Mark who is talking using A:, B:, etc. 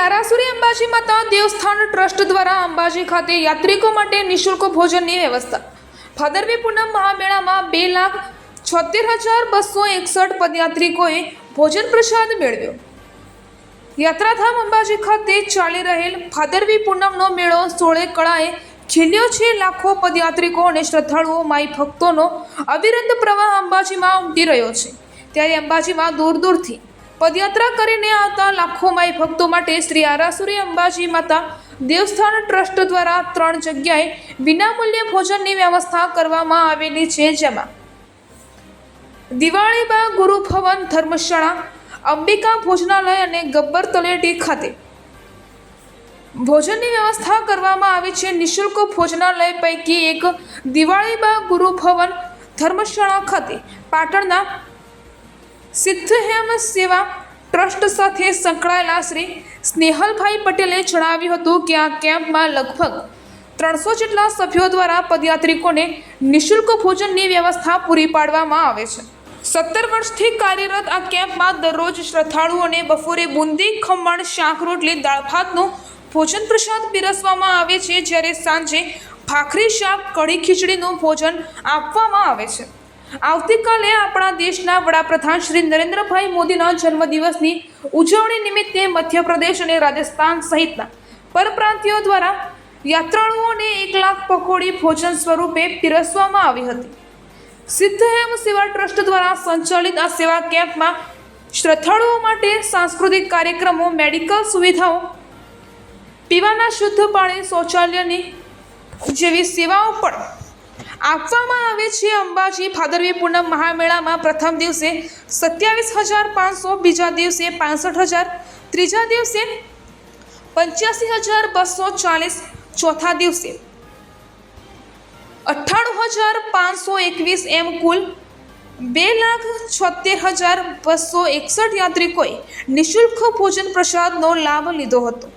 A: આરાસુરી અંબાજી માતા દેવસ્થાન ટ્રસ્ટ દ્વારા અંબાજી ખાતે યાત્રિકો માટે નિઃશુલ્ક ભોજનની વ્યવસ્થા. ભાદરવી પૂનમ મહામેળામાં બે લાખ છોતેર હજાર બસો એકસઠ પદયાત્રિકોએ ભોજન પ્રસાદ મેળવ્યો. યાત્રાધામ અંબાજી ખાતે ચાલી રહેલ ભાદરવી પૂનમનો મેળો સોળે કળાએ ખીલ્યો છે લાખો પદયાત્રિકો અને શ્રદ્ધાળુઓ માઈ ભક્તોનો અવિરત પ્રવાહ અંબાજીમાં ઉમટી રહ્યો છે. ત્યારે અંબાજીમાં દૂર દૂરથી પદયાત્રા કરીને આવતા લાખો માઈ ભક્તો માટે શ્રી આરાસુરી અંબાજી માતા દેવસ્થાન ટ્રસ્ટ દ્વારા ત્રણ જગ્યાએ વિનામૂલ્યે ભોજનની વ્યવસ્થા કરવામાં આવેલી છે. જેમાં દિવાળીબા ગુરુ ભવન ધર્મશાળા, અંબિકા ભોજનાલય અને ગબ્બર તલેટી ખાતે ભોજનની વ્યવસ્થા કરવામાં આવી છે. નિઃશુલ્ક ભોજનાલય પૈકી એક દિવાળીબા ગુરુ ભવન ધર્મશાળા ખાતે પાટણના સિદ્ધહેમ સેવા ટ્રસ્ટ સાથે સંકળાયેલા શ્રી સ્નેહલભાઈ પટેલે જણાવ્યું હતું કે આ કેમ્પમાં લગભગ ત્રણસો જેટલા સભ્યો દ્વારા પદયાત્રિકોને નિઃશુલ્ક ભોજનની વ્યવસ્થા પૂરી પાડવામાં આવે છે. સત્તર વર્ષથી કાર્યરત આ કેમ્પમાં દરરોજ શ્રદ્ધાળુઓને બપોરે બુંદી, ખમણ, શાક રોટલી, દાળ ભાતનું ભોજન પ્રસાદ પીરસવામાં આવે છે, જ્યારે સાંજે ભાખરી, શાક, કઢી, ખીચડીનું ભોજન આપવામાં આવે છે. આવતીકાલે આપણા દેશના વડાપ્રધાન શ્રી નરેન્દ્રભાઈ મોદીના જન્મદિવસની ઉજવણી નિમિત્તે મધ્યપ્રદેશ અને રાજસ્થાન સહિતના પરપ્રાંતિયો દ્વારા યાત્રાળુઓને એક લાખ પકોડી ભોજન સ્વરૂપે પીરસવામાં આવી હતી. સિદ્ધહેમ સેવા ટ્રસ્ટ દ્વારા સંચાલિત આ સેવા કેમ્પમાં શ્રદ્ધાળુઓ માટે સાંસ્કૃતિક કાર્યક્રમો, મેડિકલ સુવિધાઓ, પીવાના શુદ્ધ પાણી શૌચાલયની જેવી સેવાઓ પણ આપવામાં આવે છે અંબાજી ભાદરવી પૂનમ મહામેળામાં પ્રથમ દિવસે સત્યાવીસ હજાર પાંચસો, બીજા દિવસે પાસઠ હજાર, ત્રીજા દિવસે પંચ્યાસી હજાર બસો ચાલીસ, ચોથા દિવસે અઠ્ઠાણું હજાર પાંચસો એકવીસ એમ કુલ બે લાખ છોતેર હજાર બસો એકસઠ યાત્રિકોએ નિઃશુલ્ક ભોજન પ્રસાદનો લાભ લીધો હતો.